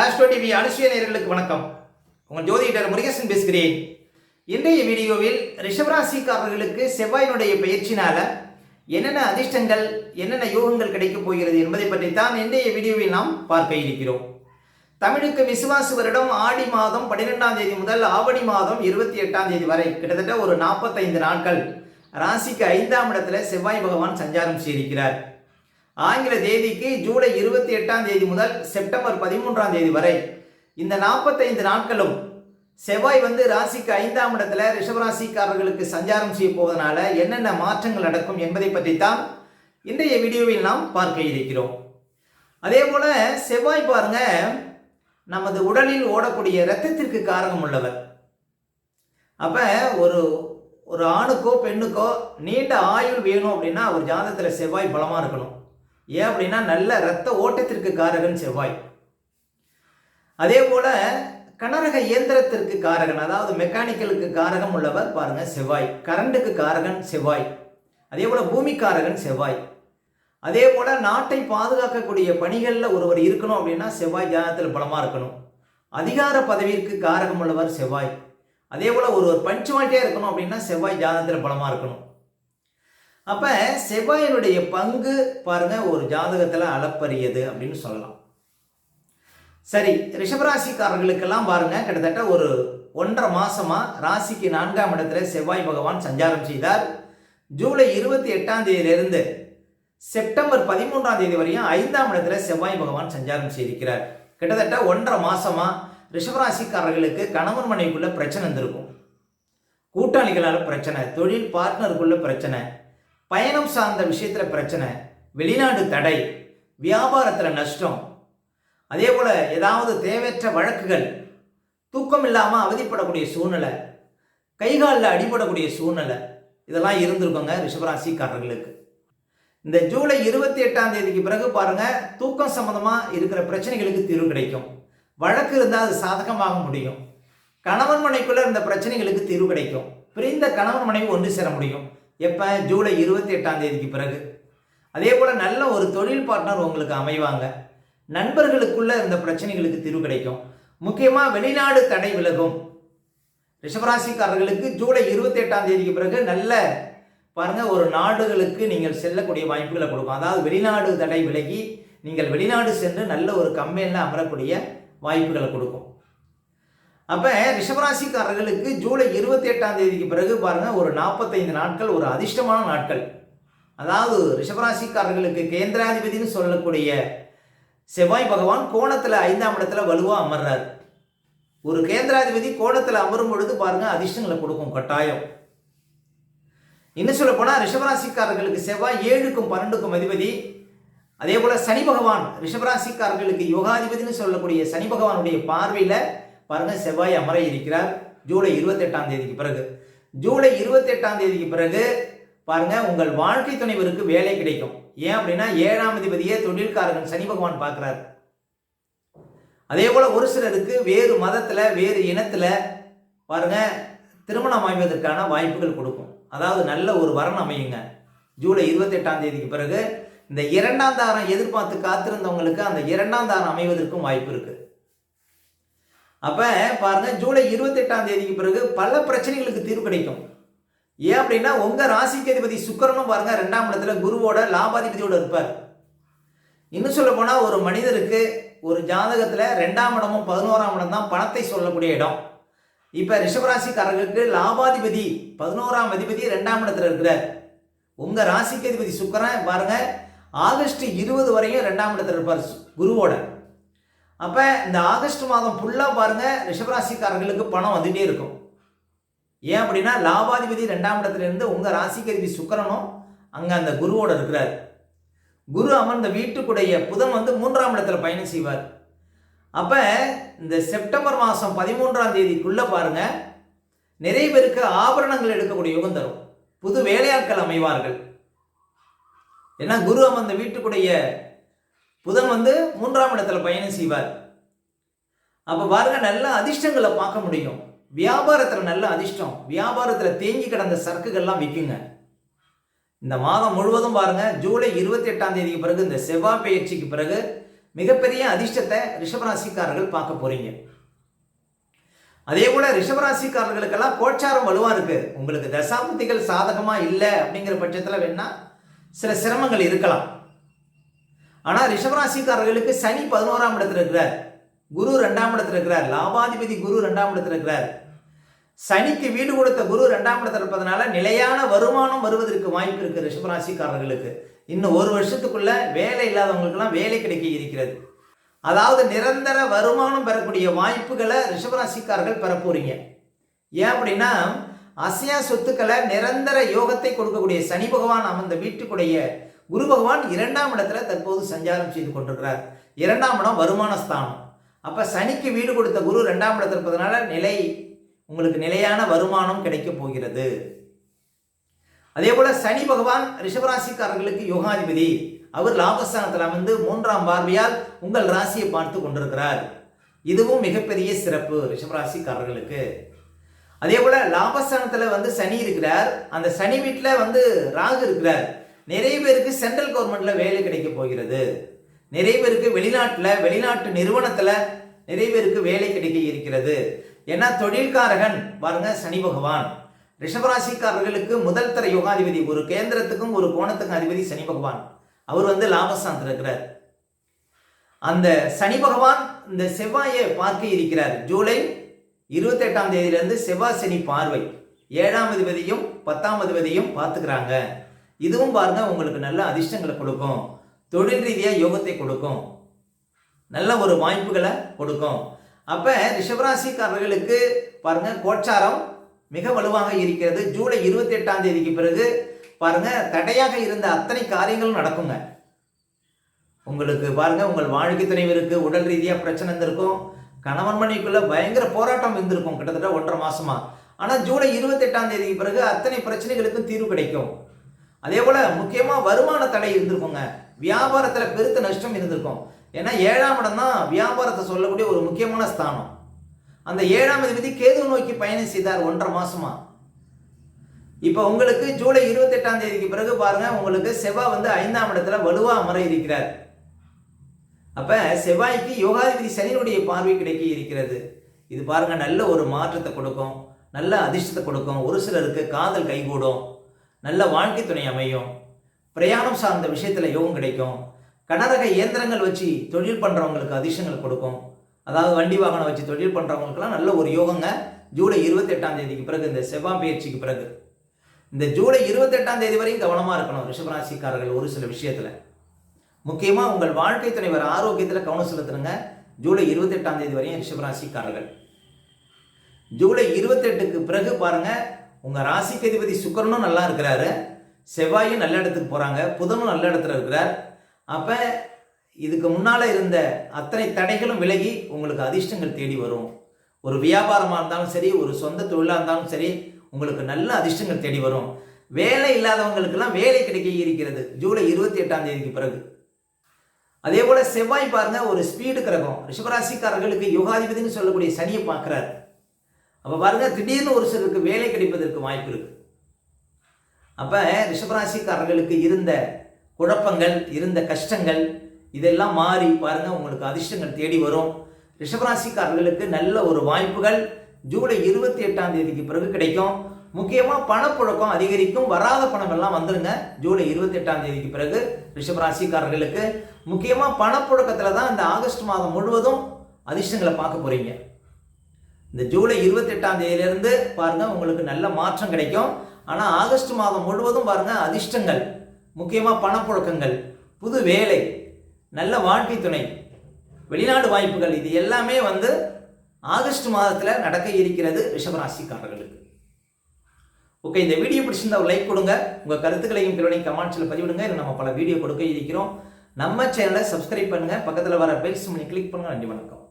Astro TV அனுசுய நேர்களுக்கு வணக்கம். உங்கள் ஜோதிடர் முருகேசன் பேசுகிறேன். இன்றைய வீடியோவில் ரிஷபராசிக்காரர்களுக்கு செவ்வாயினுடைய பயிற்சினால என்னென்ன அதிர்ஷ்டங்கள் என்னென்ன யோகங்கள் கிடைக்கப் போகிறது என்பதை பற்றித்தான் இன்றைய வீடியோவில் நாம் பார்க்க இருக்கிறோம். தமிழுக்கு விசுவாசு வருடம் ஆடி மாதம் பன்னிரெண்டாம் தேதி முதல் ஆவணி மாதம் இருபத்தி எட்டாம் தேதி வரை. கிட்டத்தட்ட ஒரு நாற்பத்தைந்து நாட்கள். ராசிக்கு ஐந்தாம் இடத்துல செவ்வாய் பகவான் சஞ்சாரம் செய்திருக்கிறார். ஆங்கில தேதிக்கு ஜூலை இருபத்தி எட்டாம் தேதி முதல் செப்டம்பர் பதிமூன்றாம் தேதி வரை. இந்த நாற்பத்தைந்து நாட்களும் செவ்வாய் வந்து ராசிக்கு ஐந்தாம் இடத்துல ரிஷபராசிக்காரர்களுக்கு சஞ்சாரம் செய்ய போவதனால என்னென்ன மாற்றங்கள் நடக்கும் என்பதை பற்றித்தான் இன்றைய வீடியோவில் நாம் பார்க்க இருக்கிறோம். அதே போல செவ்வாய் பாருங்க நமது உடலில் ஓடக்கூடிய இரத்தத்திற்கு காரணம் உள்ளவர். அப்ப ஒரு ஒரு ஆணுக்கோ பெண்ணுக்கோ நீண்ட ஆயுள் வேணும் அப்படின்னா அவர் ஜாதகத்தில் செவ்வாய் பலமாக இருக்கணும். ஏன் அப்படின்னா நல்ல இரத்த ஓட்டத்திற்கு காரகன் செவ்வாய். அதே போல கனரக இயந்திரத்திற்கு காரகன் அதாவது மெக்கானிக்கலுக்கு காரகம் உள்ளவர் பாருங்க செவ்வாய். கரண்டுக்கு காரகன் செவ்வாய். அதே போல பூமிக்காரகன் செவ்வாய். அதே போல நாட்டை பாதுகாக்கக்கூடிய பணிகளில் ஒருவர் இருக்கணும் அப்படின்னா செவ்வாய் ஜாதகத்தில் பலமாக இருக்கணும். அதிகார பதவிக்கு காரகம் உள்ளவர் செவ்வாய். அதே போல ஒருவர் பஞ்சுவாட்டியா இருக்கணும் அப்படின்னா செவ்வாய் ஜாதகத்தில் பலமாக இருக்கணும். அப்போ செவ்வாயினுடைய பங்கு பாருங்க ஒரு ஜாதகத்தில் அளப்பரியது அப்படின்னு சொல்லலாம். சரி ரிஷபராசிக்காரர்களுக்கெல்லாம் பாருங்க கிட்டத்தட்ட ஒரு ஒன்றரை மாசமா ராசிக்கு நான்காம் இடத்துல செவ்வாய் பகவான் சஞ்சாரம் செய்தார். ஜூலை இருபத்தி எட்டாம் தேதியிலிருந்து செப்டம்பர் பதிமூன்றாம் தேதி வரையும் ஐந்தாம் இடத்துல செவ்வாய் பகவான் சஞ்சாரம் செய்திருக்கிறார். கிட்டத்தட்ட ஒன்றரை மாசமா ரிஷபராசிக்காரர்களுக்கு கணவன் மனைவிக்குள்ள பிரச்சனை இருந்திருக்கும் கூட்டாளிகளால் பிரச்சனை தொழில் பார்ட்னருக்குள்ள பிரச்சனை பயணம் சார்ந்த விஷயத்தில் பிரச்சனை வெளிநாடு தடை வியாபாரத்தில் நஷ்டம். அதே போல் ஏதாவது தேவையற்ற வழக்குகள் தூக்கம் இல்லாமல் அவதிப்படக்கூடிய சூழ்நிலை கைகாலில் அடிபடக்கூடிய சூழ்நிலை இதெல்லாம் இருந்திருக்குங்க ரிஷபராசிக்காரர்களுக்கு. இந்த ஜூலை இருபத்தி எட்டாம் தேதிக்கு பிறகு பாருங்கள் தூக்கம் சம்பந்தமாக இருக்கிற பிரச்சனைகளுக்கு தீர்வு கிடைக்கும். வழக்கு இருந்தால் அது சாதகமாக முடியும். கணவன் மனைக்குள்ளே இருந்த பிரச்சனைகளுக்கு தீர்வு கிடைக்கும். பிரிந்த கணவன் மனைவி ஒன்று சேர முடியும். எப்போ? ஜூலை இருபத்தி எட்டாம் தேதிக்கு பிறகு. அதே போல் நல்ல ஒரு தொழில் பார்ட்னர் உங்களுக்கு அமைவாங்க. நண்பர்களுக்குள்ள இந்த பிரச்சனைகளுக்கு தீர்வு கிடைக்கும். முக்கியமாக வெளிநாடு தடை விலகும். ரிஷபராசிக்காரர்களுக்கு ஜூலை இருபத்தி எட்டாம் தேதிக்கு பிறகு நல்ல பாருங்கள் ஒரு நாடுகளுக்கு நீங்கள் செல்லக்கூடிய வாய்ப்புகளை கொடுக்கும். அதாவது வெளிநாடு தடை விலகி நீங்கள் வெளிநாடு சென்று நல்ல ஒரு கம்பெனியில் அமரக்கூடிய வாய்ப்புகளை கொடுக்கும். அப்போ ரிஷபராசிக்காரர்களுக்கு ஜூலை இருபத்தி எட்டாம் தேதிக்கு பிறகு பாருங்க ஒரு நாற்பத்தைந்து நாட்கள் ஒரு அதிர்ஷ்டமான நாட்கள். அதாவது ரிஷபராசிக்காரர்களுக்கு கேந்திராதிபதினு சொல்லக்கூடிய செவ்வாய் பகவான் கோணத்தில் ஐந்தாம் இடத்துல வலுவாக அமர்றார். ஒரு கேந்திராதிபதி கோணத்தில் அமரும் பொழுது பாருங்க அதிர்ஷ்டங்களை கொடுக்கும் கட்டாயம். இன்னும் சொல்ல போனால் ரிஷபராசிக்காரர்களுக்கு செவ்வாய் ஏழுக்கும் பன்னெண்டுக்கும் அதிபதி. அதே போல் சனி பகவான் ரிஷபராசிக்காரர்களுக்கு யோகாதிபதினு சொல்லக்கூடிய சனி பகவானுடைய பார்வையில் பாருங்க செவ்வாய் அமர இருக்கிறார். ஜூலை இருபத்தெட்டாம் தேதிக்கு பிறகு. ஜூலை இருபத்தெட்டாம் தேதிக்கு பிறகு பாருங்கள் உங்கள் வாழ்க்கை துணைவருக்கு வேலை கிடைக்கும். ஏன் அப்படின்னா ஏழாம் அதிபதியே தொழில்காரகன் சனி பகவான் பார்க்குறாரு. அதே போல் ஒரு சிலருக்கு வேறு மதத்தில் வேறு இனத்தில் பாருங்கள் திருமணம் அமைவதற்கான வாய்ப்புகள் கொடுக்கும். அதாவது நல்ல ஒரு வரன் அமையுங்க. ஜூலை இருபத்தெட்டாம் தேதிக்கு பிறகு இந்த இரண்டாம் தாரம் எதிர்பார்த்து காத்திருந்தவங்களுக்கு அந்த இரண்டாம் தாரம் அமைவதற்கும் வாய்ப்பு இருக்குது அப்போ பாருங்க ஜூலை இருபத்தெட்டாம் தேதிக்கு பிறகு பல பிரச்சனைகளுக்கு தீர்வு கிடைக்கும். ஏன் அப்படின்னா உங்கள் ராசிக்கு அதிபதி சுக்கரனும் பாருங்க ரெண்டாம் இடத்துல குருவோட லாபாதிபதியோட இருப்பார். இன்னும் சொல்ல போனால் ஒரு மனிதருக்கு ஒரு ஜாதகத்தில் ரெண்டாம் இடமும் பதினோராம் இடம் தான் பணத்தை சொல்லக்கூடிய இடம். இப்போ ரிஷபராசிக்காரர்களுக்கு லாபாதிபதி பதினோராம் அதிபதி ரெண்டாம் இடத்துல இருக்கிறார். உங்கள் ராசிக்கு அதிபதி சுக்கரன் பாருங்க ஆகஸ்ட் இருபது வரையும் ரெண்டாம் இடத்துல இருப்பார் குருவோட. அப்போ இந்த ஆகஸ்ட் மாதம் ஃபுல்லாக பாருங்க ரிஷபராசிக்காரர்களுக்கு பணம் வந்துட்டே இருக்கும். ஏன் அப்படின்னா லாபாதிபதி ரெண்டாம் இடத்துல இருந்து உங்க சுக்கரனும் அங்கே அந்த குருவோட இருக்கிறார். குரு அமர்ந்த வீட்டுக்குடைய புதன் வந்து மூன்றாம் இடத்துல பயணம் செய்வார். அப்போ இந்த செப்டம்பர் மாதம் பதிமூன்றாம் தேதிக்குள்ளே பாருங்கள் நிறைய பேருக்கு ஆபரணங்கள் எடுக்கக்கூடிய யுகம் தரும். புது வேலையாட்கள் அமைவார்கள். ஏன்னா குரு அமர்ந்த வீட்டுக்குடைய புதன் வந்து மூன்றாம் இடத்துல பயணம் செய்வார். அப்போ பாருங்க நல்ல அதிர்ஷ்டங்களை பார்க்க முடியும். வியாபாரத்தில் நல்ல அதிர்ஷ்டம். வியாபாரத்தில் தேங்கி கிடந்த சரக்குகள்லாம் விற்குங்க இந்த மாதம் முழுவதும் பாருங்க ஜூலை இருபத்தி எட்டாம் தேதிக்கு பிறகு இந்த செவ்வாய் பயிற்சிக்கு பிறகு மிகப்பெரிய அதிர்ஷ்டத்தை ரிஷபராசிக்காரர்கள் பார்க்க போறீங்க. அதே போல ரிஷபராசிக்காரர்களுக்கெல்லாம் கோச்சாரம் வலுவா இருக்கு. உங்களுக்கு தசாபுத்திகள் சாதகமா இல்லை அப்படிங்கிற பட்சத்தில் வேணா சில சிரமங்கள் இருக்கலாம். ஆனால் ரிஷபராசிக்காரர்களுக்கு சனி பதினோராம் இடத்துல இருக்கிறார். குரு ரெண்டாம் இடத்துல இருக்கிறார். லாபாதிபதி குரு ரெண்டாம் இடத்துல இருக்கிறார். சனிக்கு வீடு கொடுத்த குரு ரெண்டாம் இடத்துல இருப்பதனால நிலையான வருமானம் வருவதற்கு வாய்ப்பு இருக்கு ரிஷபராசிக்காரர்களுக்கு. இன்னும் ஒரு வருஷத்துக்குள்ள வேலை இல்லாதவங்களுக்கெல்லாம் வேலை கிடைக்க இருக்கிறது. அதாவது நிரந்தர வருமானம் பெறக்கூடிய வாய்ப்புகளை ரிஷபராசிக்காரர்கள் பெற போறீங்க. ஏன் அப்படின்னா அசையா சொத்துக்களை நிரந்தர யோகத்தை கொடுக்கக்கூடிய சனி பகவான் அமர்ந்த வீட்டுக்குடைய குரு பகவான் இரண்டாம் இடத்துல தற்போது சஞ்சாரம் செய்து கொண்டிருக்கிறார். இரண்டாம் இடம் வருமான ஸ்தானம் அப்போ சனிக்கு வீடு கொடுத்த குரு ரெண்டாம் இடத்துல இருப்பதனால நிலை உங்களுக்கு நிலையான வருமானம் கிடைக்க போகிறது. அதே போல் சனி பகவான் ரிஷபராசிக்காரர்களுக்கு யோகாதிபதி. அவர் லாபஸ்தானத்தில் அமர்ந்து மூன்றாம் பார்வையால் உங்கள் ராசியை பார்த்து கொண்டிருக்கிறார். இதுவும் மிகப்பெரிய சிறப்பு ரிஷபராசிக்காரர்களுக்கு. அதே போல் லாபஸ்தானத்தில் வந்து சனி இருக்கிறார். அந்த சனி வீட்டில் வந்து ராகு இருக்கிறார். நிறைய பேருக்கு சென்ட்ரல் கவர்மெண்ட்ல வேலை கிடைக்க போகிறது. நிறைய பேருக்கு வெளிநாட்டில் வெளிநாட்டு நிறுவனத்தில் நிறைய பேருக்கு வேலை கிடைக்க இருக்கிறது. ஏன்னா தொழில்காரகன் பாருங்க சனி பகவான். ரிஷபராசிக்காரர்களுக்கு முதல் தர யோகாதிபதி ஒரு கேந்திரத்துக்கும் ஒரு கோணத்துக்கும் அதிபதி சனி பகவான். அவர் வந்து லாபஸ்தான் இருக்கிறார். அந்த சனி பகவான் இந்த செவ்வாயை பார்க்க இருக்கிறார். ஜூலை இருபத்தி எட்டாம் தேதியிலிருந்து செவ்வாய் சனி பார்வை. ஏழாம் அதிபதியும் பத்தாம் அதிபதியும் பார்த்துக்கிறாங்க. இதுவும் பாருங்க உங்களுக்கு நல்ல அதிர்ஷ்டங்களை கொடுக்கும். தொழில் ரீதியாக யோகத்தை கொடுக்கும். நல்ல ஒரு வாய்ப்புகளை கொடுக்கும். அப்ப ரிஷபராசிக்காரர்களுக்கு பாருங்க கோச்சாரம் மிக வலுவாக இருக்கிறது. ஜூலை இருபத்தி எட்டாம் தேதிக்கு பிறகு பாருங்க தடையாக இருந்த அத்தனை காரியங்களும் நடக்குங்க. உங்களுக்கு பாருங்க உங்கள் வாழ்க்கை துணைவருக்கு உடல் ரீதியாக பிரச்சனை இருந்திருக்கும். கணவன் மனைவிக்குள்ள பயங்கர போராட்டம் இருந்திருக்கும் கிட்டத்தட்ட ஒன்றரை மாசமா. ஆனா ஜூலை இருபத்தி எட்டாம் தேதிக்கு பிறகு அத்தனை பிரச்சனைகளுக்கும் தீர்வு கிடைக்கும். அதே போல முக்கியமா வருமான தடை இருந்திருக்குங்க. வியாபாரத்துல பெருத்த நஷ்டம் இருந்திருக்கும். ஏன்னா ஏழாம் இடம் தான் வியாபாரத்தை சொல்லக்கூடிய ஒரு முக்கியமான ஸ்தானம். அந்த ஏழாம் தேதி கேது நோக்கி பயணம் செய்தார் ஒன்றரை மாசமா. இப்போ உங்களுக்கு ஜூலை இருபத்தி எட்டாம் தேதிக்கு பிறகு பாருங்க உங்களுக்கு செவ்வாய் வந்து ஐந்தாம் இடத்துல வலுவா அமர இருக்கிறார். அப்ப செவ்வாய்க்கு யோகாதிபதி சனியினுடைய பார்வை கிடைக்க இருக்கிறது. இது பாருங்க நல்ல ஒரு மாற்றத்தை கொடுக்கும் நல்ல அதிர்ஷ்டத்தை கொடுக்கும். ஒரு சிலருக்கு காதல் கைகூடும். நல்ல வாழ்க்கை துணை அமையும். பிரயாணம் சார்ந்த விஷயத்தில் யோகம் கிடைக்கும். கனரக இயந்திரங்கள் வச்சு தொழில் பண்ணுறவங்களுக்கு அதிர்ஷ்டங்கள் கொடுக்கும். அதாவது வண்டி வாகனம் வச்சு தொழில் பண்ணுறவங்களுக்குலாம் நல்ல ஒரு யோகங்க. ஜூலை இருபத்தி எட்டாம் தேதிக்கு பிறகு இந்த செவ்வாய் பயிற்சிக்கு பிறகு. இந்த ஜூலை இருபத்தி எட்டாம் தேதி வரையும் கவனமாக இருக்கணும் ரிஷபராசிக்காரர்கள் ஒரு சில விஷயத்தில். முக்கியமாக உங்கள் வாழ்க்கை துணைவர் ஆரோக்கியத்தில் கவனம் செலுத்துனுங்க. ஜூலை இருபத்தி எட்டாம் தேதி வரையும் ரிஷபராசிக்காரர்கள். ஜூலை இருபத்தெட்டுக்கு பிறகு பாருங்கள் உங்கள் ராசிக்கு அதிபதி சுக்கரனும் நல்லா இருக்கிறாரு. செவ்வாயும் நல்ல இடத்துக்கு போகிறாங்க புதனும் நல்ல இடத்துல இருக்கிறார். அப்போ இதுக்கு முன்னால் இருந்த அத்தனை தடைகளும் விலகி உங்களுக்கு அதிர்ஷ்டங்கள் தேடி வரும். ஒரு வியாபாரமாக இருந்தாலும் சரி ஒரு சொந்த தொழிலாக இருந்தாலும் சரி உங்களுக்கு நல்ல அதிர்ஷ்டங்கள் தேடி வரும். வேலை இல்லாதவங்களுக்கெல்லாம் வேலை கிடைக்க இருக்கிறது. ஜூலை இருபத்தி எட்டாம் தேதிக்கு பிறகு. அதே போல் செவ்வாய் பாருங்க ஒரு ஸ்பீடு கிரகம். ரிஷபராசிக்காரர்களுக்கு யோகாதிபதினு சொல்லக்கூடிய சனியை பார்க்குறாரு. அப்போ பாருங்க திடீர்னு ஒரு சிலருக்கு வேலை கிடைப்பதற்கு வாய்ப்பு இருக்கு. அப்போ ரிஷபராசிக்காரர்களுக்கு இருந்த குழப்பங்கள் இருந்த கஷ்டங்கள் இதெல்லாம் மாறி பாருங்க உங்களுக்கு அதிர்ஷ்டங்கள் தேடி வரும். ரிஷபராசிக்காரர்களுக்கு நல்ல ஒரு வாய்ப்புகள் ஜூலை இருபத்தி எட்டாம் தேதிக்கு பிறகு கிடைக்கும். முக்கியமாக பணப்புழக்கம் அதிகரிக்கும் வராத பணம் எல்லாம் ஜூலை இருபத்தி எட்டாம் தேதிக்கு பிறகு ரிஷபராசிக்காரர்களுக்கு. முக்கியமாக பணப்புழக்கத்தில் தான் இந்த ஆகஸ்ட் மாதம் முழுவதும் அதிர்ஷ்டங்களை பார்க்க போறீங்க. இந்த ஜூலை இருபத்தி எட்டாம் தேதியிலிருந்து உங்களுக்கு நல்ல மாற்றம் கிடைக்கும். ஆனால் ஆகஸ்ட் மாதம் முழுவதும் பாருங்கள் அதிர்ஷ்டங்கள் முக்கியமாக பணப்புழக்கங்கள் புது வேலை நல்ல வாழ்க்கை துணை வெளிநாடு வாய்ப்புகள் இது எல்லாமே வந்து ஆகஸ்ட் மாதத்தில் நடக்க இருக்கிறது ரிஷபராசிக்காரர்களுக்கு. ஓகே இந்த வீடியோ பிடிச்சிருந்தா ஒரு லைக் கொடுங்க. உங்கள் கருத்துக்களையும் பிறனையும் கமெண்ட்ஸில் பதிவிடுங்க. இல்லை நம்ம பல வீடியோ கொடுக்க இருக்கிறோம். நம்ம சேனலை சப்ஸ்கிரைப் பண்ணுங்கள் பக்கத்தில் வர பெல்ஸ் பண்ணி கிளிக் பண்ணுங்கள் நன்றி வணக்கம்.